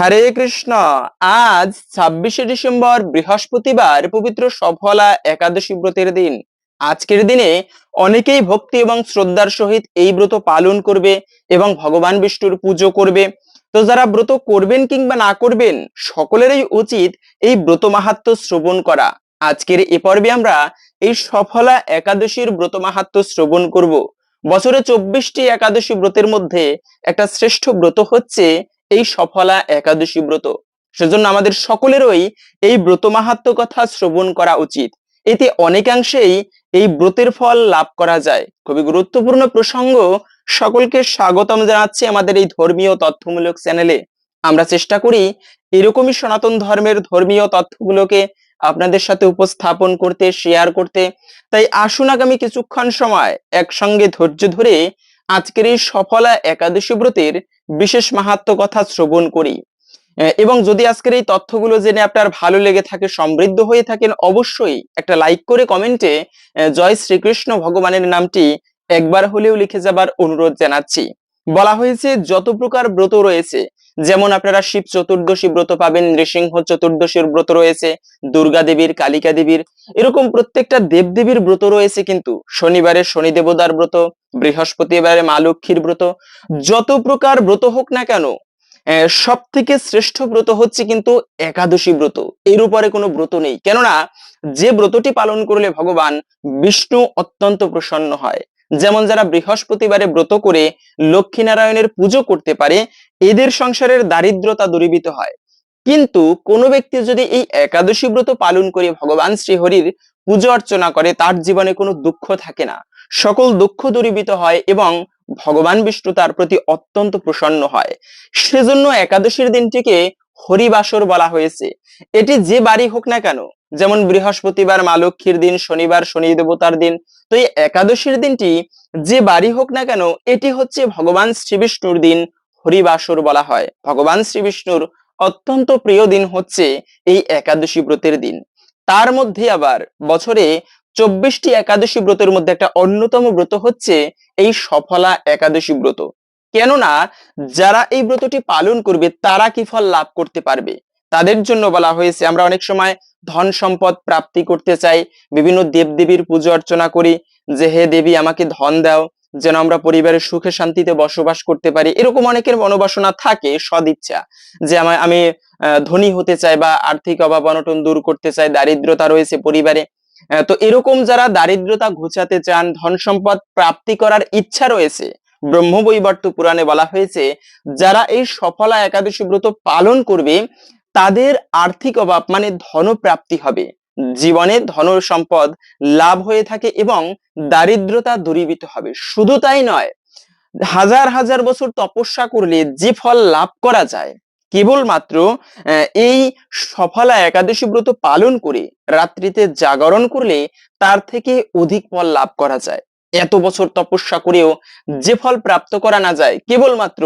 হরে কৃষ্ণ। আজ ছাব্বিশে ডিসেম্বর বৃহস্পতিবার পবিত্র সফলা একাদশী ব্রতের দিন। আজকের দিনে অনেকেই ভক্তি এবং শ্রদ্ধার সহিত এই ব্রত পালন করবে এবং ভগবান বিষ্ণুর পুজো করবে। তো যারা ব্রত করবেন কিংবা না করবেন, সকলেরই উচিত এই ব্রত মাহাত্ম শ্রবণ করা। আজকের এ পর্বে আমরা এই সফলা একাদশীর ব্রত মাহাত্ম শ্রবণ করব। বছরে চব্বিশটি একাদশী ব্রতের মধ্যে একটা শ্রেষ্ঠ ব্রত হচ্ছে এই সফলা একাদশী ব্রত। সেজন্য আমাদের সকলেরই এই ব্রত মাহাত্ম কথা শ্রবণ করা উচিত। এতে অনেকাংশেই এই ব্রতের ফল লাভ করা যায়। খুবই গুরুত্বপূর্ণ প্রসঙ্গ। সকলকে স্বাগতম জানাচ্ছি আমাদের এই ধর্মীয় তথ্যমূলক চ্যানেলে। আমরা চেষ্টা করি এরকমই সনাতন ধর্মের ধর্মীয় তথ্যগুলোকে আপনাদের সাথে উপস্থাপন করতে শেয়ার করতে। তাই আসুন আগামী কিছুক্ষণ সময় একসঙ্গে ধৈর্য ধরে আজকের এই সফলা একাদশী ব্রতের বিশেষ মাহাত্ম কথা শ্রবণ করি। এবং যদি আজকের এই তথ্যগুলো জেনে আপনার ভালো লেগে থাকে, সমৃদ্ধ হয়ে থাকেন, অবশ্যই একটা লাইক করে কমেন্টে জয় শ্রীকৃষ্ণ ভগবানের নামটি একবার হলেও লিখে যাবার অনুরোধ জানাচ্ছি। বলা হয়েছে, যত প্রকার ব্রত রয়েছে যেমন আপনারা শিব চতুর্দশী ব্রত পাবেন, নৃসিংহ চতুর্দশীর ব্রত রয়েছে, দুর্গা দেবীর, কালিকা দেবীর, এরকম প্রত্যেকটা দেবদেবীর ব্রত রয়েছে কিন্তু শনিবারে শনি দেবতার ব্রত, বৃহস্পতিবারে মা লক্ষ্মীর ব্রত, যত প্রকার ব্রত হোক না কেন সব থেকে শ্রেষ্ঠ ব্রত হচ্ছে কিন্তু একাদশী ব্রত, এর উপরে কোনো ব্রত নেই। কেননা যে ব্রতটি পালন করলে ভগবান বিষ্ণু অত্যন্ত প্রসন্ন হয়। যেমন যারা বৃহস্পতিবারে ব্রত করে লক্ষ্মীনারায়ণের পুজো করতে পারে, এদের সংসারের দারিদ্রতা দূরীভূত হয়। কিন্তু কোনো ব্যক্তি যদি এই একাদশী ব্রত পালন করে ভগবান শ্রীহরির পুজো অর্চনা করে, তার জীবনে কোনো দুঃখ থাকে না। সকল দুঃখ দূরীভূত হয় এবং ভগবান বিষ্ণু তার প্রতি অত্যন্ত প্রসন্ন হয়। সেজন্য একাদশীর দিনটিকে হরিবাসর বলা হয়েছে। এটি যে বাড়ি হোক না কেন যেমন বৃহস্পতিবার মা লক্ষ্মীর দিন, শনিবার শনি দেবতার দিন। তো এই একাদশীর দিনটি যে বাড়ি হোক না কেন, এটি হচ্ছে ভগবান শ্রীবিষ্ণুর দিন, হরিবাসর বলা হয়। ভগবান শ্রীবিষ্ণুর অত্যন্ত প্রিয় দিন হচ্ছে এই একাদশী ব্রতের দিন। তার মধ্যে আবার বছরে চব্বিশটি একাদশী ব্রতের মধ্যে একটা অন্যতম ব্রত হচ্ছে এই সফলা একাদশী ব্রত। কেননা, যারা এই ব্রতটি পালন করবে, তারা কি ফল লাভ করতে পারবে? তাদের জন্য বলা হয়েছে, আমরা অনেক সময় ধন সম্পদ প্রাপ্তি করতে চাই, বিভিন্ন দেবদেবীর পুজো অর্চনা করি, যে হে দেবী আমাকে ধন দাও, যেন আমরা পরিবারের সুখে শান্তিতে বসবাস করতে পারি। এরকম অনেকের মনোবাসনা থাকে, সদিচ্ছা, যে আমার আমি ধনী হতে চাই বা আর্থিক অভাব অনটন দূর করতে চাই, দারিদ্রতা রয়েছে পরিবারে। তো এরকম যারা দারিদ্রতা ঘোচাতে চান, ধন সম্পদ প্রাপ্তি করার ইচ্ছা রয়েছে, ব্রহ্মবৈবর্ত পুরাণে বলা হয়েছে, যারা এই সফলা একাদশী ব্রত পালন করবে তাদের আর্থিক অভাব মানে ধনপ্রাপ্তি হবে। জীবনে ধন সম্পদ লাভ হয়ে থাকে এবং দারিদ্রতা দূরীভূত হবে। শুধু তাই নয়, হাজার হাজার বছর তপস্যা করলে যে ফল লাভ করা যায়, কেবলমাত্র এই সফলা একাদশী ব্রত পালন করে রাত্রিতে জাগরণ করলে তার থেকে অধিক ফল লাভ করা যায়। এত বছর তপস্যা করেও যে ফল প্রাপ্ত করা না যায়, কেবলমাত্র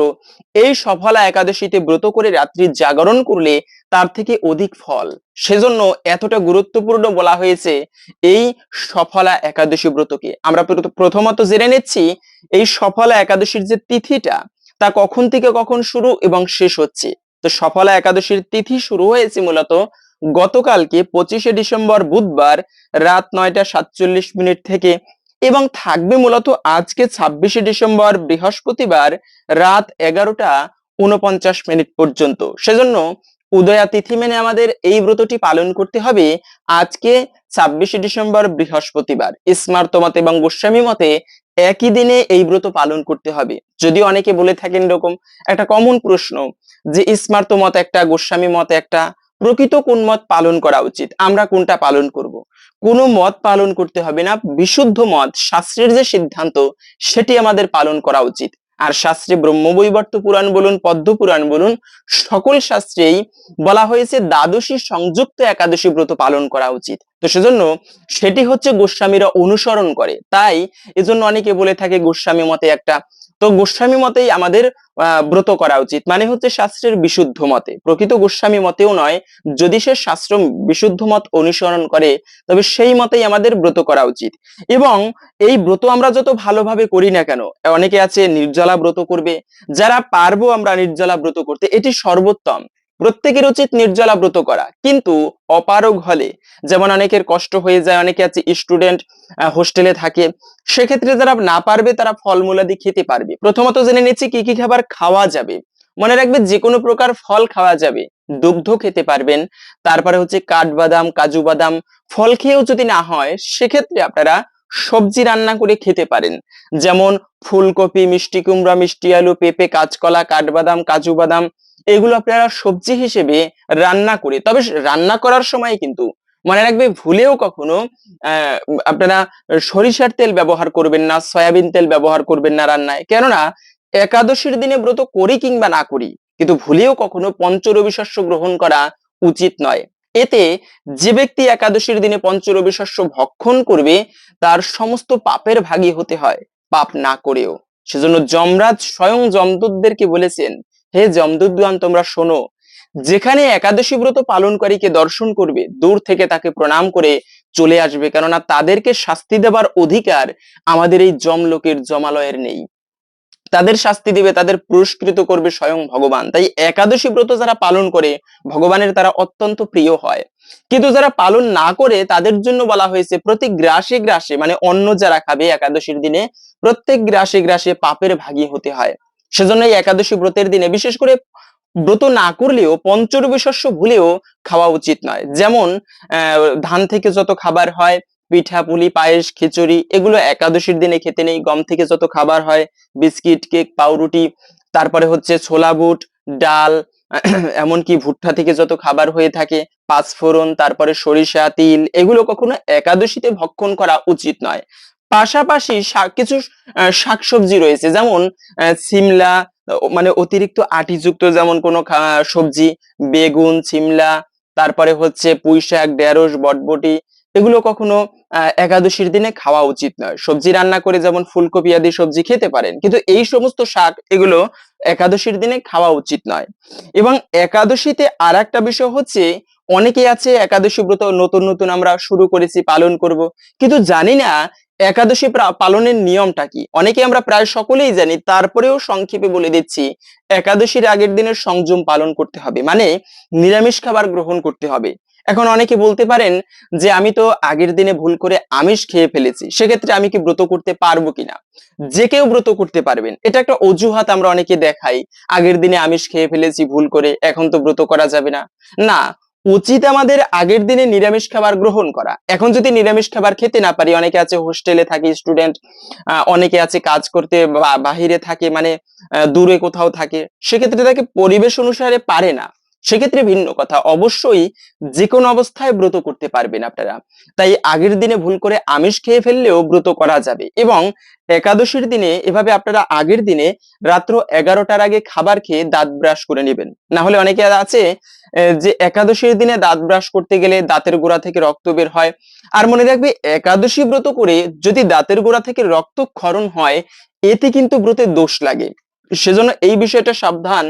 এই সফলা একাদশীতে ব্রত করে রাত্রি জাগরণ করলে তার থেকে অধিক ফল। সেজন্য এতটা গুরুত্বপূর্ণ বলা হয়েছে এই সফলা একাদশী ব্রতকে। আমরা প্রথমত জেনে নিচ্ছি এই সফলা একাদশীর যে তিথিটা, তা কখন থেকে কখন শুরু এবং শেষ হচ্ছে? তো সফলা একাদশীর তিথি শুরু হয়েছে মূলত গতকালকে পঁচিশে ডিসেম্বর বুধবার রাত নয়টা সাতচল্লিশ মিনিট থেকে এবং থাকবে মূলত আজকে ছাব্বিশে ডিসেম্বর বৃহস্পতিবার রাত এগারোটা উনপঞ্চাশ মিনিট পর্যন্ত। সেজন্য উদয়া তিথি মেনে আমাদের এই ব্রতটি পালন করতে হবে আজকে ছাব্বিশে ডিসেম্বর বৃহস্পতিবার। স্মার্ত মতে এবং গোস্বামী মতে একই দিনে এই ব্রত পালন করতে হবে। যদি অনেকে বলে থাকেন এরকম একটা কমন প্রশ্ন যে স্মার্ত মত একটা, গোস্বামী মত একটা প্রকৃত কোন মত পালন করা উচিত? আমরা কোনটা পালন করব? কোন মত পালন করতে হবে না, বিশুদ্ধ মত, শাস্ত্রের যে সিদ্ধান্ত, সেটি আমাদের পালন করা উচিত। আর শাস্ত্রে ব্রহ্মবৈবর্ত পুরাণ বলুন, পদ্ম পুরাণ বলুন, সকল শাস্ত্রেই বলা হয়েছে দ্বাদশী সংযুক্ত একাদশী ব্রত পালন করা উচিত। তো সেজন্য সেটি হচ্ছে গোস্বামীরা অনুসরণ করে। তাই এজন্য অনেকে বলে থাকে, গোস্বামী মতে একটা তো গোস্বামী মতেই আমাদের ব্রত করা উচিত। মানে হচ্ছে শাস্ত্রের বিশুদ্ধ মতে। প্রকৃত গোস্বামী মতেও নয়, যদি সে শাস্ত্র বিশুদ্ধ মত অনুসরণ করে, তবে সেই মতেই আমাদের ব্রত করা উচিত। এবং এই ব্রত আমরা যত ভালোভাবে করি না কেন, অনেকে আছে নির্জলা ব্রত করবে, যারা পারব আমরা নির্জলা ব্রত করতে, এটি সর্বোত্তম। প্রত্যেকের উচিত নির্জলা ব্রত করা। কিন্তু অপারগ হলে, যেমন অনেকের কষ্ট হয়ে যায়, অনেকে আছে স্টুডেন্ট হোস্টেলে থাকে, সেক্ষেত্রে যারা না পারবে, তারা ফলমূলাদি খেতে পারবে। প্রথমত জেনে নিচ্ছি কি কি খাবার খাওয়া যাবে। মনে রাখবে যে কোনো প্রকার ফল খাওয়া যাবে। দুগ্ধ খেতে পারবেন, তারপরে হচ্ছে কাঠবাদাম, কাজু বাদাম, ফল খেয়েও যদি না হয়, সেক্ষেত্রে আপনারা সবজি রান্না করে খেতে পারেন। যেমন ফুলকপি, মিষ্টি কুমড়া, মিষ্টি আলু, পেঁপে, কাঁচকলা, কাঠবাদাম, কাজু বাদাম, এগুলো আপনারা সবজি হিসেবে রান্না করে, তবে রান্না করার সময় কিন্তু মনে রাখবে ভুলেও কখনো আপনারা সরিষার তেল ব্যবহার করবেন না, সয়াবিন তেল ব্যবহার করবেন না রান্নায়। কেননা একাদশীর দিনে ব্রত করি কিংবা না করি, কিন্তু ভুলেও কখনো পঞ্চরবি শস্য গ্রহণ করা উচিত নয়। এতে যে ব্যক্তি একাদশীর দিনে পঞ্চরবি শস্য ভক্ষণ করবে, তার সমস্ত পাপের ভাগী হতে হয়, পাপ না করেও। সেজন্য যমরাজ স্বয়ং যমদূতদেরকে বলেছেন, হে যমদূতগণ, তোমরা শোনো, যেখানে একাদশী ব্রত পালনকারীকে দর্শন করবে, দূর থেকে তাকে প্রণাম করে চলে আসবে, কেননা তাদেরকে শাস্তি দেবার অধিকার আমাদের এই যমলোকের জমালয়ের নেই। তাদের শাস্তি দিবে, তাদের পুরস্কৃত করবে স্বয়ং ভগবান। তাই একাদশী ব্রত যারা পালন করে, ভগবানের তারা অত্যন্ত প্রিয় হয়। কিন্তু যারা পালন না করে, তাদের জন্য বলা হয়েছে, প্রতি গ্রাসে গ্রাসে মানে অন্য যারা খাবে একাদশীর দিনে, প্রত্যেক গ্রাসে গ্রাসে পাপের ভাগী হতে হয়। সেজন্য এই একাদশী ব্রতের দিনে বিশেষ করে ব্রত না করলেও পঞ্চরবি শস্য ভুলেও খাওয়া উচিত নয়। যেমন ধান থেকে যত খাবার হয় পিঠা, পুলি, পায়েস, খিচুড়ি, এগুলো একাদশীর দিনে খেতে নেই। গম থেকে যত খাবার হয়, বিস্কিট, কেক, পাউরুটি, তারপরে হচ্ছে ছোলা বুট, ডাল, এমনকি ভুট্টা থেকে যত খাবার হয়ে থাকে, পাঁচফোড়ন, তারপরে সরিষা, তিল, এগুলো কখনো একাদশীতে ভক্ষণ করা উচিত নয়। পাশাপাশি কিছু শাকসবজি রয়েছে, যেমন সিমলা মানে অতিরিক্ত আটিযুক্ত যেমন কোনো সবজি, বেগুন, সিমলা, তারপরে হচ্ছে পুঁই শাক ঢেঁড়স, বটবটি এগুলো কখনো একাদশীর দিনে খাওয়া উচিত নয়। সবজি রান্না করে যেমন ফুলকপি আদি সবজি খেতে পারেন, কিন্তু এই সমস্ত শাক, এগুলো একাদশীর দিনে খাওয়া উচিত নয়। এবং একাদশীতে আর একটা বিষয় হচ্ছে অনেকে আছে একাদশী ব্রত নতুন নতুন আমরা শুরু করেছি, পালন করব, কিন্তু জানি না একাদশী পালনের নিয়মটা কি? অনেকে আমরা প্রায় সকলেই জানি, তারপরেও সংক্ষেপে বলে দিচ্ছি, একাদশীর আগের দিনের সংযম পালন করতে হবে। মানে নিরামিষ খাবার গ্রহণ করতে হবে। এখন অনেকে বলতে পারেন যে, আমি তো আগের দিনে ভুল করে আমিষ খেয়ে ফেলেছি, সেক্ষেত্রে আমি কি ব্রত করতে পারব কিনা? যে কেউ ব্রত করতে পারবেন। এটা একটা অজুহাত আমরা অনেকে দেখাই, আগের দিনে আমিষ খেয়ে ফেলেছি ভুল করে, এখন তো ব্রত করা যাবে না। না, উচিত আমাদের আগের দিনে নিরামিষ খাবার গ্রহণ করা। এখন যদি নিরামিষ খাবার খেতে না পারি, অনেকে আছে হোস্টেলে থাকে স্টুডেন্ট অনেকে আছে কাজ করতে বাহিরে থাকে মানে দূরে কোথাও থাকে, সেক্ষেত্রে তাকে পরিবেশ অনুসারে পারে না। সেক্ষেত্রে ভিন্ন কথা। অবশ্যই যে কোনো অবস্থায় ব্রত করতে পারবেন আপনারা। তাই আগের দিনে ভুল করে আমিষ খেয়ে ফেললেও ব্রত করা যাবে এবং একাদশীর দিনে এভাবে আপনারা আগের দিনে রাত্র এগারোটার আগে খাবার খেয়ে দাঁত ব্রাশ করে নেবেন। না হলে অনেকে আছে যে একাদশীর দিনে দাঁত ব্রাশ করতে গেলে দাঁতের গোড়া থেকে রক্ত বের হয়। আর মনে রাখবে, একাদশী ব্রত করে যদি দাঁতের গোড়া থেকে রক্ত ক্ষরণ হয়, এতে কিন্তু ব্রতে দোষ লাগে। সেজন্য এই বিষয়টা সাবধান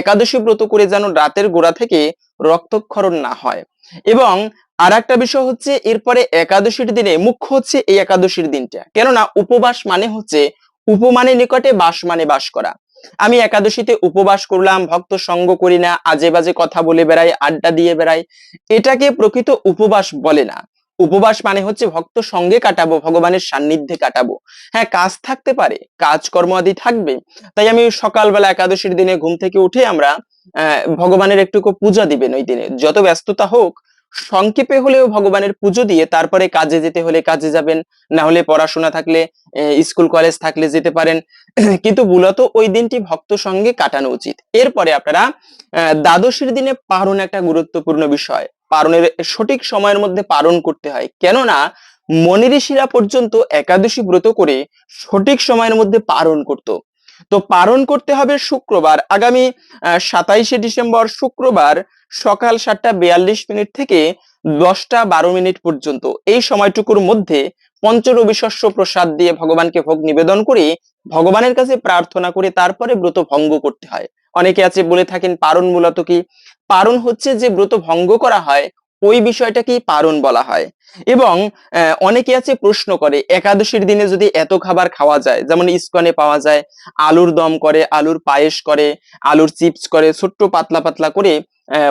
একাদশী ব্রত করে যেন রাতের গোড়া থেকে রক্তক্ষরণ না হয়। এবং আর একটা বিষয় হচ্ছে, এরপরে একাদশীর দিনে মুখ্য হচ্ছে এই একাদশীর দিনটা। কেননা উপবাস মানে হচ্ছে উপমানের নিকটে বাস মানে বাস করা। আমি একাদশীতে উপবাস করলাম, ভক্ত সঙ্গ করি না আজে বাজে কথা বলে বেড়াই, আড্ডা দিয়ে বেড়াই, এটাকে প্রকৃত উপবাস বলে না। উপবাস মানে হচ্ছে ভক্ত সঙ্গে কাটাবো, ভগবানের সান্নিধ্যে কাটাবো। হ্যাঁ কাজ থাকতে পারে, কাজকর্ম আদি থাকবে। তাই আমি সকালবেলা একাদশীর দিনে ঘুম থেকে উঠে আমরা ভগবানের একটুকু পূজা দিবেন ওই দিনে। যত ব্যস্ততা হোক, সংক্ষেপে হলেও ভগবানের পুজো দিয়ে তারপরে কাজে যেতে হলে কাজে যাবেন। না হলে পড়াশোনা থাকলে স্কুল, কলেজ থাকলে যেতে পারেন। কিন্তু মূলত ওই দিনটি ভক্ত সঙ্গে কাটানো উচিত। এরপরে আপনারা দ্বাদশীর দিনে পারণ একটা গুরুত্বপূর্ণ বিষয়। পারণের সঠিক সময়ের মধ্যে পালন করতে হয়। কেননা, মনি ঋষিরা পর্যন্ত একাদশী ব্রত করে সঠিক সময়ের মধ্যে পালন করত। তো পালন করতে হবে শুক্রবার। আগামী সাতাইশে ডিসেম্বর শুক্রবার সকাল সাতটা বিয়াল্লিশ মিনিট থেকে দশটা বারো মিনিট পর্যন্ত। এই সময়টুকুর মধ্যে পঞ্চরবি শস্য প্রসাদ দিয়ে ভগবানকে ভোগ নিবেদন করে ভগবানের কাছে প্রার্থনা করে তারপরে ব্রত ভঙ্গ করতে হয়। অনেকে আছে বলে থাকেন, পারণ মূলত কি? পারণ হচ্ছে যে ব্রত ভঙ্গ করা হয়, ওই বিষয়টাকেই পারণ বলা হয়। এবং অনেকে আছে প্রশ্ন করে, একাদশীর দিনে যদি এত খাবার খাওয়া যায়, যেমন ইস্কনে পাওয়া যায়, আলুর দম করে, আলুর পায়েস করে, আলুর চিপস করে, ছোট্ট পাতলা পাতলা করে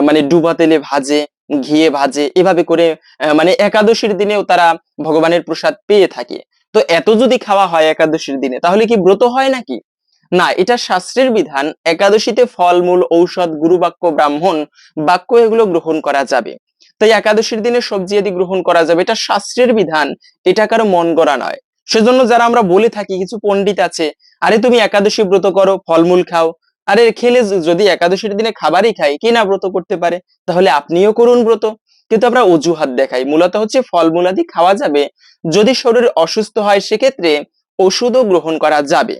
মানে ডুবা তেলে ভাজে, ঘিয়ে ভাজে, এভাবে করে মানে একাদশীর দিনেও তারা ভগবানের প্রসাদ পেয়ে থাকে। তো এত যদি খাওয়া হয় একাদশীর দিনে, তাহলে কি ব্রত হয় নাকি? না, এটা শাস্ত্রের বিধান। একাদশীতে ফলমূল, ঔষধ, গুরুবাক্য, ব্রাহ্মণ বাক্য এগুলো গ্রহণ করা যাবে। তাই একাদশীর দিনে সবজি আদি গ্রহণ করা যাবে, এটা শাস্ত্রের বিধান। এটা কারও মন গড়া নয়। সেজন্য যারা আমরা বলে থাকি, কিছু পণ্ডিত আছে, আরে তুমি একাদশী ব্রত করো, ফলমূল খাও, আরে খেলে যদি একাদশীর দিনে খাবারই খাই, কে না ব্রত করতে পারে? তাহলে আপনিও করুন ব্রত। কিন্তু আমরা অজুহাত দেখাই, মূলত হচ্ছে ফলমূল আদি খাওয়া যাবে। যদি শরীর অসুস্থ হয়, সেক্ষেত্রে ওষুধও গ্রহণ করা যাবে।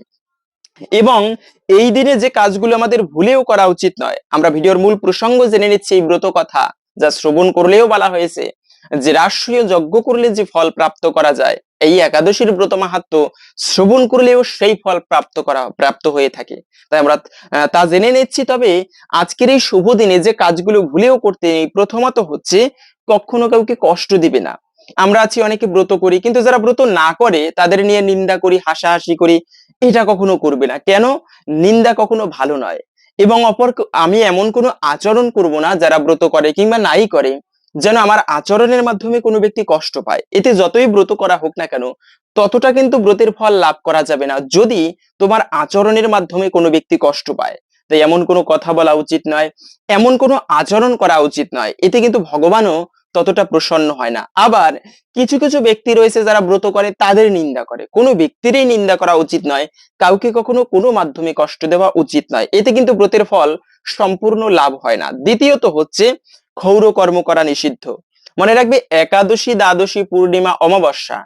এবং এই দিনে যে কাজগুলো আমাদের ভুলেও করা উচিত নয়, আমরা ভিডিওর মূল প্রসঙ্গ জেনে নিচ্ছি এই ব্রত কথা, যা শ্রবণ করলেও বলা হয়েছে যে রাষ্ট্রীয় যজ্ঞ করলে যে ফল প্রাপ্ত করা যায়, এই একাদশীর ব্রত মাহাত্ম শ্রবণ করলেও সেই ফল প্রাপ্ত করা, প্রাপ্ত হয়ে থাকে। তাই আমরা তা জেনে নিচ্ছি, তবে আজকের এই শুভ দিনে যে কাজগুলো ভুলেও করতে নেই, প্রথমত হচ্ছে কখনো কাউকে কষ্ট দিবে না। আমরা আছি অনেকে ব্রত করি, কিন্তু যারা ব্রত না করে, তাদের নিয়ে নিন্দা করি, হাসাহাসি করি এটা কখনো করবে না। কেন? নিন্দা কখনো ভালো নয়। এবং অপর আমি এমন কোনো আচরণ করব না যারা ব্রত করে কিংবা নাই করে, যেন আমার আচরণের মাধ্যমে কোনো ব্যক্তি কষ্ট পায়। এতে যতই ব্রত করা হোক না কেন, ততটা কিন্তু ব্রতের ফল লাভ করা যাবে না। যদি তোমার আচরণের মাধ্যমে কোনো ব্যক্তি কষ্ট পায়, তাই এমন কোনো কথা বলা উচিত নয়। এমন কোনো আচরণ করা উচিত নয়। এতে কিন্তু ভগবানও ততটা প্রসন্ন হয় না। আবার কিছু কিছু ব্যক্তি রয়েছে যারা ব্রত করে, তাদের নিন্দা করে। কোনো ব্যক্তিরই নিন্দা করা উচিত নয়। কাউকে কখনো কোনো মাধ্যমে কষ্ট দেওয়া উচিত নয়। এতে কিন্তু ব্রতের ফল সম্পূর্ণ লাভ হয় না। দ্বিতীয়ত হচ্ছে ক্ষৌর কর্ম করা নিষিদ্ধ। মনে রাখবে, একাদশী, দ্বাদশী, পূর্ণিমা, অমাবস্যা,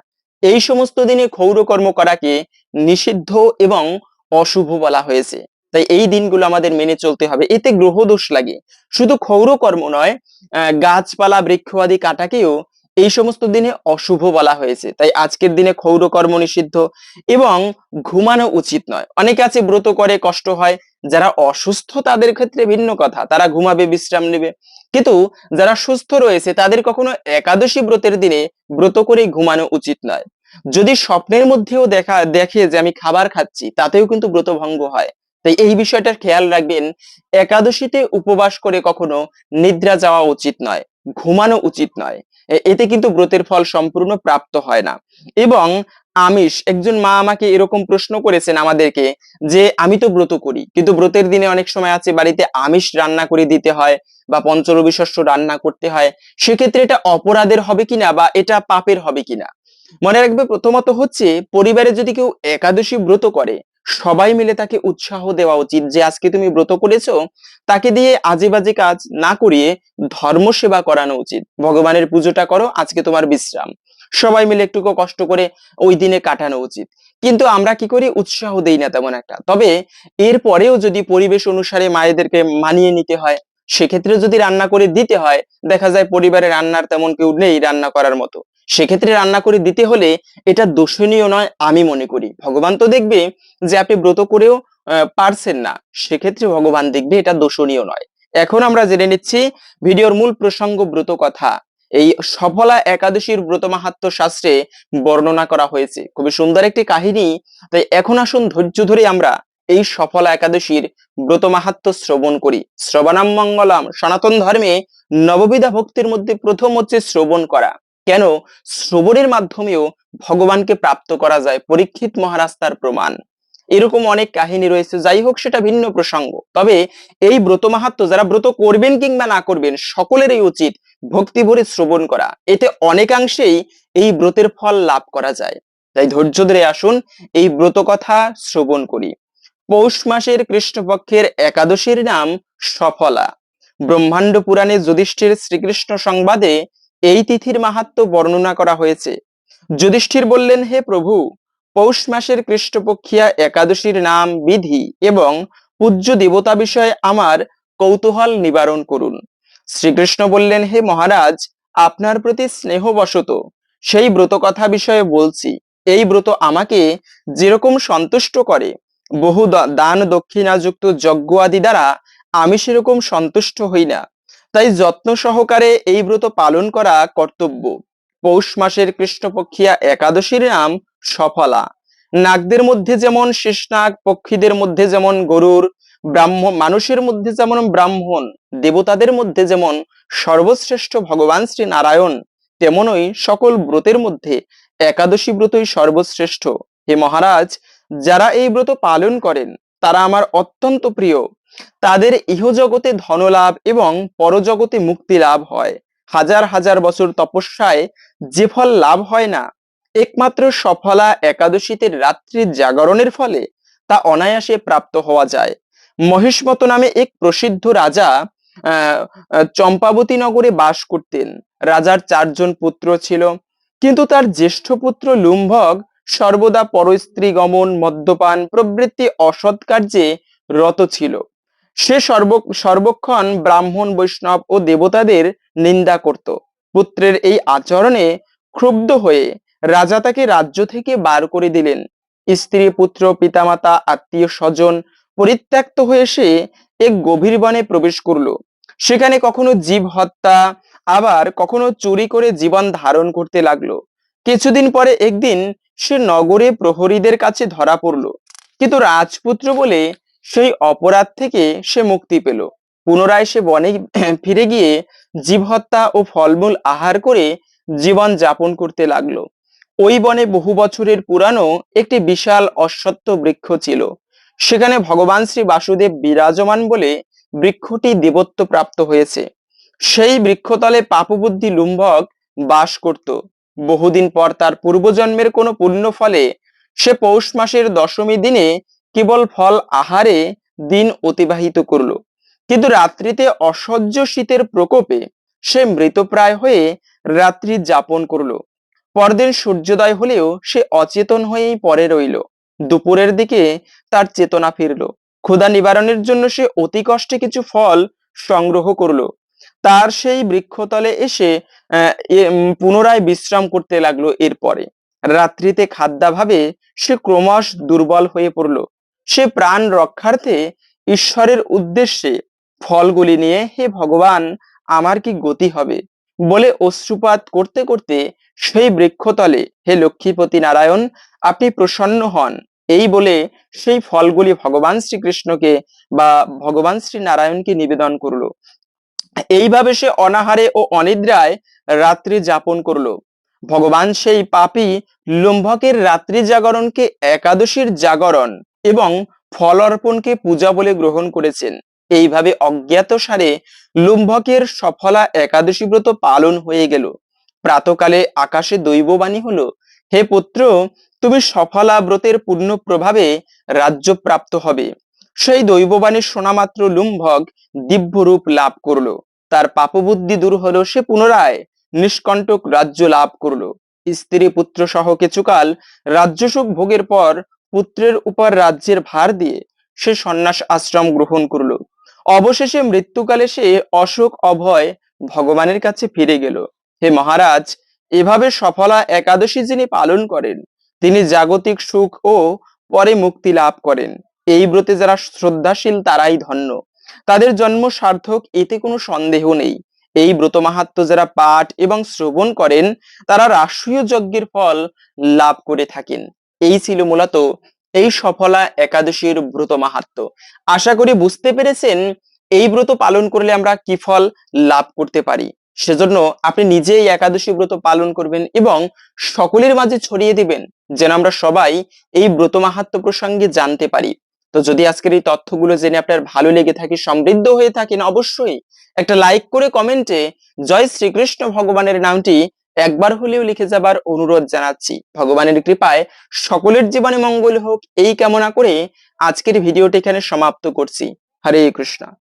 এই সমস্ত দিনে ক্ষৌর কর্ম করাকে নিষিদ্ধ এবং অশুভ বলা হয়েছে। তাই এই দিনগুলো আমাদের মেনে চলতে হবে। এতে গ্রহ দোষ লাগে। শুধু ক্ষৌর কর্ম নয় গাছপালা, বৃক্ষ আদি কাটাকেও এই সমস্ত দিনে অশুভ বলা হয়েছে। তাই আজকের দিনে ক্ষৌর কর্ম নিষিদ্ধ এবং ঘুমানো উচিত নয়। অনেকে আছে ব্রত করে, কষ্ট হয়। যারা অসুস্থ তাদের ক্ষেত্রে ভিন্ন কথা। তারা ঘুমাবে, বিশ্রাম নেবে। কিন্তু যারা সুস্থ রয়েছে, তাদের কখনো একাদশী ব্রতের দিনে ব্রত করে ঘুমানো উচিত নয়। যদি স্বপ্নের মধ্যেও দেখা, দেখে যে আমি খাবার খাচ্ছি, তাতেও কিন্তু ব্রত ভঙ্গ হয়। তাই এই বিষয়টার খেয়াল রাখবেন, একাদশীতে উপবাস করে কখনো নিদ্রা যাওয়া উচিত নয়, ঘুমানো উচিত নয়। এতে কিন্তু ব্রতের ফল সম্পূর্ণ প্রাপ্ত হয় না। এবং আমিষ, একজন মা আমাকে এরকম প্রশ্ন করেছেন আমাদেরকে যে, আমি তো ব্রত করি, কিন্তু ব্রতের দিনে অনেক সময় আছে বাড়িতে আমিষ রান্না করে দিতে হয় বা পঞ্চরবি শস্য রান্না করতে হয়। সেক্ষেত্রে এটা অপরাধের হবে কিনা বা এটা পাপের হবে কিনা? মনে রাখবে, প্রথমত হচ্ছে পরিবারে যদি কেউ একাদশী ব্রত করে সবাই মিলে তাকে উৎসাহ দেওয়া উচিত যে আজকে তুমি ব্রত করেছ, তাকে দিয়ে আজে বাজে কাজ না করিয়ে ধর্ম সেবা করানো উচিত। ভগবানের পুজোটা করো, আজকে তোমার বিশ্রাম। সবাই মিলে একটুকু কষ্ট করে ওই দিনে কাটানো উচিত। কিন্তু আমরা কি করি? উৎসাহ দেই না তেমন একটা। তবে এর পরেও যদি পরিবেশ অনুসারে মায়েদেরকে মানিয়ে নিতে হয়, সেক্ষেত্রে যদি রান্না করে দিতে হয়, দেখা যায় পরিবারে রান্নার তেমন কেউ নেই রান্না করার মতো। সেক্ষেত্রে রান্না করে দিতে হলে এটা দোষণীয় নয় আমি মনে করি। ভগবান তো দেখবে যে আপনি ব্রত করেও পারছেন না। সেক্ষেত্রে ভগবান দেখবে এটা দোষণীয় নয়। এখন আমরা জেনে নিচ্ছি ভিডিওর মূল প্রসঙ্গ ব্রত কথা। এই সফলা একাদশীর ব্রত মাহাত্ম শাস্ত্রে বর্ণনা করা হয়েছে। খুবই সুন্দর একটি কাহিনী। তাই এখন আসুন ধৈর্য ধরে আমরা এই সফলা একাদশীর ব্রত মাহাত্ম শ্রবণ করি। শ্রবণাম মঙ্গলাম। সনাতন ধর্মে নববিধা ভক্তির মধ্যে প্রথম হচ্ছে শ্রবণ করা। কেন শ্রবণের মাধ্যমেও ভগবানকে প্রাপ্ত করা যায় পরীক্ষিত মহারাজ তার প্রমাণ? এরকম অনেক কাহিনী রয়েছে, যাই হোক সেটা ভিন্ন প্রসঙ্গ। তবে এই ব্রত মাহাত্ম যারা ব্রত করবেন কিংবা না করবেন, সকলেরই উচিত ভক্তি ভরে শ্রবণ করা। এতে অনেকাংশেই এই ব্রতের ফল লাভ করা যায়। তাই ধৈর্য ধরে আসুন, এই ব্রত কথা শ্রবণ করি। পৌষ মাসের কৃষ্ণপক্ষের একাদশীর নাম সফলা। ব্রহ্মাণ্ড পুরাণে যুধিষ্ঠির শ্রীকৃষ্ণ সংবাদে এই তিথির মাহাত্ম বর্ণনা করা হয়েছে। যুধিষ্ঠির বললেন, হে প্রভু, পৌষ মাসের কৃষ্ণপক্ষিয়া একাদশীর নাম বিধি এবং পূজ্য দেবতা বিষয়ে আমার কৌতূহল নিবারণ করুন। শ্রীকৃষ্ণ বললেন, হে মহারাজ, আপনার প্রতি স্নেহবশত। সেই ব্রত কথা বিষয়ে বলছি। এই ব্রত আমাকে যেরকম সন্তুষ্ট করে, বহু দান দক্ষিণাযুক্ত যজ্ঞ আদি দ্বারা আমি সেরকম সন্তুষ্ট হই না। তাই যত্ন সহকারে এই ব্রত পালন করা কর্তব্য। পৌষ মাসের কৃষ্ণপক্ষিয়া একাদশীর নাম সফলা। নাগদের মধ্যে যেমন শেষনাগ পক্ষীদের মধ্যে যেমন গরুর ব্রাহ্মণ মানুষের মধ্যে যেমন ব্রাহ্মণ, দেবতাদের মধ্যে যেমন সর্বশ্রেষ্ঠ ভগবান শ্রী নারায়ণ তেমনই সকল ব্রতের মধ্যে একাদশী ব্রতই সর্বশ্রেষ্ঠ। হে মহারাজ, যারা এই ব্রত পালন করেন, তারা আমার অত্যন্ত প্রিয়। তাদের ইহজগতে ধনলাভ এবং পরজগতে মুক্তি লাভ হয়। হাজার হাজার বছর তপস্যায় যে ফল লাভ হয় না, একমাত্র সফলা একাদশীতে রাত্রির জাগরণের ফলে তা অনায়াসে প্রাপ্ত হওয়া যায়। মহিষ্মত নামে এক প্রসিদ্ধ রাজা চম্পাবতী নগরে বাস করতেন। রাজার চারজন পুত্র ছিল, কিন্তু তার জ্যেষ্ঠ পুত্র লুম্ভগ সর্বদা পরস্ত্রী গমন মদ্যপান প্রবৃত্তি অসৎ কার্যে রত ছিল। সে সর্ব, সর্বক্ষণ ব্রাহ্মণ, বৈষ্ণব ও দেবতাদের নিন্দা করত। পুত্রের এই আচরণে ক্ষুব্ধ হয়ে রাজা তাকে রাজ্য থেকে বার করে দিলেন। স্ত্রী, পুত্র, পিতামাতা, আত্মীয়, স্বজন পরিত্যক্ত হয়ে সে এক গভীর বনে প্রবেশ করল। সেখানে কখনো জীব হত্যা, আবার কখনো চুরি করে জীবন ধারণ করতে লাগল। কিছুদিন পরে একদিন সে নগরে প্রহরীদের কাছে ধরা পড়ল। কিন্তু রাজপুত্র বলে সেই অপরাধ থেকে সে মুক্তি পেল। পুনরায় সে বনে ফিরে গিয়ে জীব হত্যা ও ফলমূল আহার করে জীবন যাপন করতে লাগল। ওই বনে বহু বছরের পুরানো একটি বিশাল অশ্বত্থ বৃক্ষ ছিল। সেখানে ভগবান শ্রী বাসুদেব বিরাজমান বলে বৃক্ষটি দেবত্ব প্রাপ্ত হয়েছে। সেই বৃক্ষতলে পাপবুদ্ধি লুম্ভক বাস করত। বহুদিন পর তার পূর্বজন্মের কোনো পুণ্য ফলে সে পৌষ মাসের দশমী দিনে কেবল ফল আহারে দিন অতিবাহিত করল। কিন্তু রাত্রিতে অসহ্য শীতের প্রকোপে সে মৃতপ্রায় হয়ে রাত্রি যাপন করল। পরদিন সূর্যোদয় হলেও সে অচেতন হয়েই পরে রইল। দুপুরের দিকে তার চেতনা ফিরল। ক্ষুধা নিবারণের জন্য সে অতি কষ্টে কিছু ফল সংগ্রহ করল। তার সেই বৃক্ষতলে এসে পুনরায় বিশ্রাম করতে লাগল এরপরে। রাত্রিতে খাদ্যাভাবে সে ক্রমশ দুর্বল হয়ে পড়ল। সে প্রাণ রক্ষার্থে ঈশ্বরের উদ্দেশ্যে ফলগুলি নিয়ে, হে ভগবান, আমার কি গতি হবে? বলে অশ্রুপাত করতে করতে সেই বৃক্ষতলে, হে লক্ষ্মীপতি নারায়ণ, আপনি প্রসন্ন হন। এই বলে সেই ফলগুলি ভগবান শ্রীকৃষ্ণকে বা ভগবান শ্রী নারায়ণকে নিবেদন করল। এইভাবে সে অনাহারে ও অনিদ্রায় রাত্রি যাপন করল। ভগবান সেই পাপি লুম্ভকের রাত্রি জাগরণকে একাদশীর জাগরণ এবং ফল অর্পণকে পূজা বলে গ্রহণ করেছেন। এইভাবে অজ্ঞাত সারে লুম্ভকের সফলা একাদশী ব্রত পালন হয়ে গেল। প্রাতকালে আকাশে দৈববাণী হলো, হে পুত্র, তুমি সফলা ব্রতের পূর্ণ প্রভাবে রাজ্য প্রাপ্ত হবে। সেই দৈববাণী শোনা মাত্র লুম্ভক দিব্যরূপ লাভ করল। তার পাপবুদ্ধি দূর হলো সে পুনরায় নিষ্কণ্টক রাজ্য লাভ করল। স্ত্রী পুত্র সহ কিছুকাল রাজ্যসুখ ভোগের পর পুত্রের উপর রাজ্যের ভার দিয়ে সে সন্ন্যাস আশ্রম গ্রহণ করল। অবশেষে মৃত্যুকালে সে অশোক অভয় ভগবানের কাছে ফিরে গেল। হে মহারাজ, এভাবে সফলা একাদশী যিনি পালন করেন, তিনি জাগতিক সুখ ও পরে মুক্তি লাভ করেন। এই ব্রতে যারা শ্রদ্ধাশীল তারাই ধন্য। তাদের জন্ম সার্থক, এতে কোনো সন্দেহ নেই। এই ব্রত মাহাত্ম যারা পাঠ এবং শ্রবণ করেন, তারা রাষ্ট্রীয় যজ্ঞের ফল লাভ করে থাকেন। এই ছিল মূলত এই সফলা একাদশীর ব্রত মাহাত্ম। আশা করি বুঝতে পেরেছেন এই ব্রত পালন করলে আমরা কি ফল লাভ করতে পারি। সেজন্য আপনি নিজেই একাদশী ব্রত পালন করবেন এবং সকলের মাঝে ছড়িয়ে দিবেন যেন আমরা সবাই এই ব্রত মাহাত্ম প্রসঙ্গে জানতে পারি। তো যদি আজকের এই তথ্যগুলো জেনে আপনার ভালো লেগে থাকে, সমৃদ্ধ হয়ে থাকেন, অবশ্যই একটা লাইক করে কমেন্টে জয় শ্রীকৃষ্ণ ভগবানের নামটি একবার হলেও লিখে যাবার অনুরোধ জানাচ্ছি। ভগবানের কৃপায় সকলের জীবনে মঙ্গল হোক, এই কামনা করে আজকের ভিডিওটি এখানে সমাপ্ত করছি। হরে কৃষ্ণ।